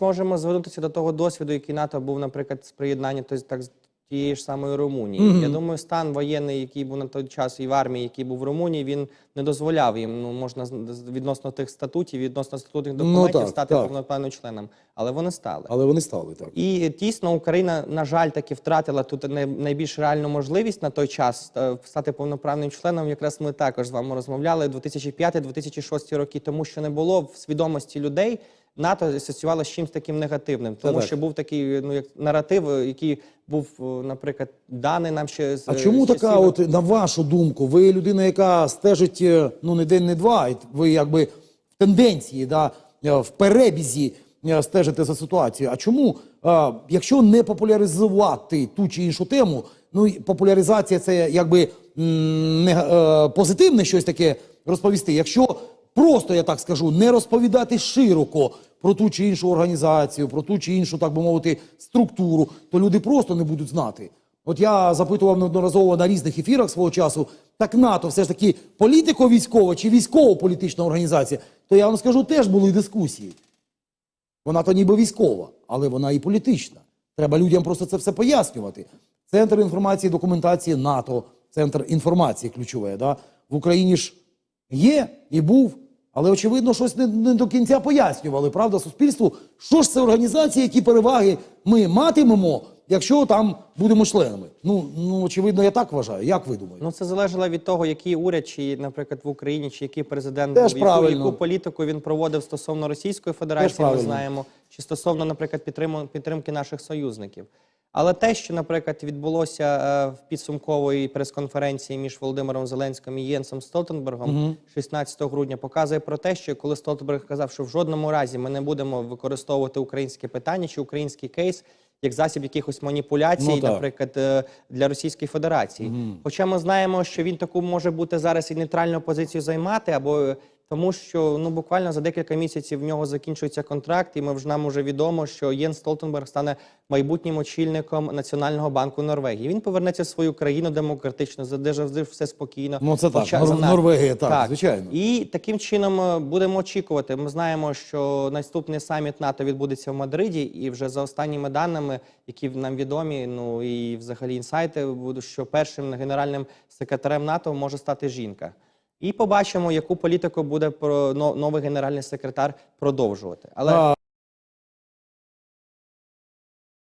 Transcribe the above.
можемо звернутися до того досвіду, який НАТО був, наприклад, з приєднання то- так, з тієї ж самої Румунії. Я думаю, стан воєнний, який був на той час і в армії, який був в Румунії, він не дозволяв їм, ну можна відносно тих статутів, відносно статутних документів так, стати повноправним членом. Але вони стали. Але вони стали так. І дійсно Україна, на жаль, таки втратила тут най- найбільш реальну можливість на той час е, стати повноправним членом. Якраз ми також з вами розмовляли 2005-2006 роки, тому що не було в свідомості людей. НАТО асоціювало з чимось таким негативним, тому так. що був такий ну як наратив, е, який був, е, наприклад, даний нам ще з А чому з така, от на вашу думку, ви людина, яка стежить е, ну не день, не два, і ви якби в тенденції, да, е, в перебізі е, стежите за ситуацією. А чому, е, якщо не популяризувати ту чи іншу тему, ну популяризація це якби не, е, позитивне щось таке розповісти. Якщо просто, я так скажу, не розповідати широко про ту чи іншу організацію, про ту чи іншу, так би мовити, структуру, то люди просто не будуть знати. От я запитував неодноразово на різних ефірах свого часу, так НАТО все ж таки політико-військова чи військово-політична організація, то я вам скажу, теж були дискусії. Вона то ніби військова, але вона і політична. Треба людям просто це все пояснювати. Центр інформації і документації НАТО, центр інформації ключове, да? в Україні ж є і був, але очевидно, щось не, не до кінця пояснювали, правда, суспільству, що ж це організації, які переваги ми матимемо, якщо там будемо членами. Ну, ну очевидно, я так вважаю. Як ви думаєте? Ну, це залежало від того, який уряд, чи, наприклад, в Україні, чи який президент Теж був, яку, яку політику він проводив стосовно Російської Федерації, ми знаємо, чи стосовно, наприклад, підтримки наших союзників. Але те, що, наприклад, відбулося е, в підсумкової прес-конференції між Володимиром Зеленським і Єнсом Столтенбергом 16 грудня, показує про те, що коли Столтенберг казав, що в жодному разі ми не будемо використовувати українське питання чи український кейс як засіб якихось маніпуляцій, Ну, наприклад, е, для Російської Федерації. Хоча ми знаємо, що він таку може бути зараз і нейтральну позицію займати, або тому, що ну буквально за декілька місяців в нього закінчується контракт, і ми вже нам вже відомо, що Єн Столтенберг стане майбутнім очільником Національного банку Норвегії. Він повернеться в свою країну демократично, де завжди все спокійно. Ну, це так. Нор- Норвегія, так, звичайно. І таким чином е, будемо очікувати. Ми знаємо, що наступний саміт НАТО відбудеться в Мадриді, і вже за останніми даними, які нам відомі, ну і взагалі інсайти будуть, що першим генеральним секретарем НАТО може стати жінка. І побачимо, яку політику буде новий генеральний секретар продовжувати. Але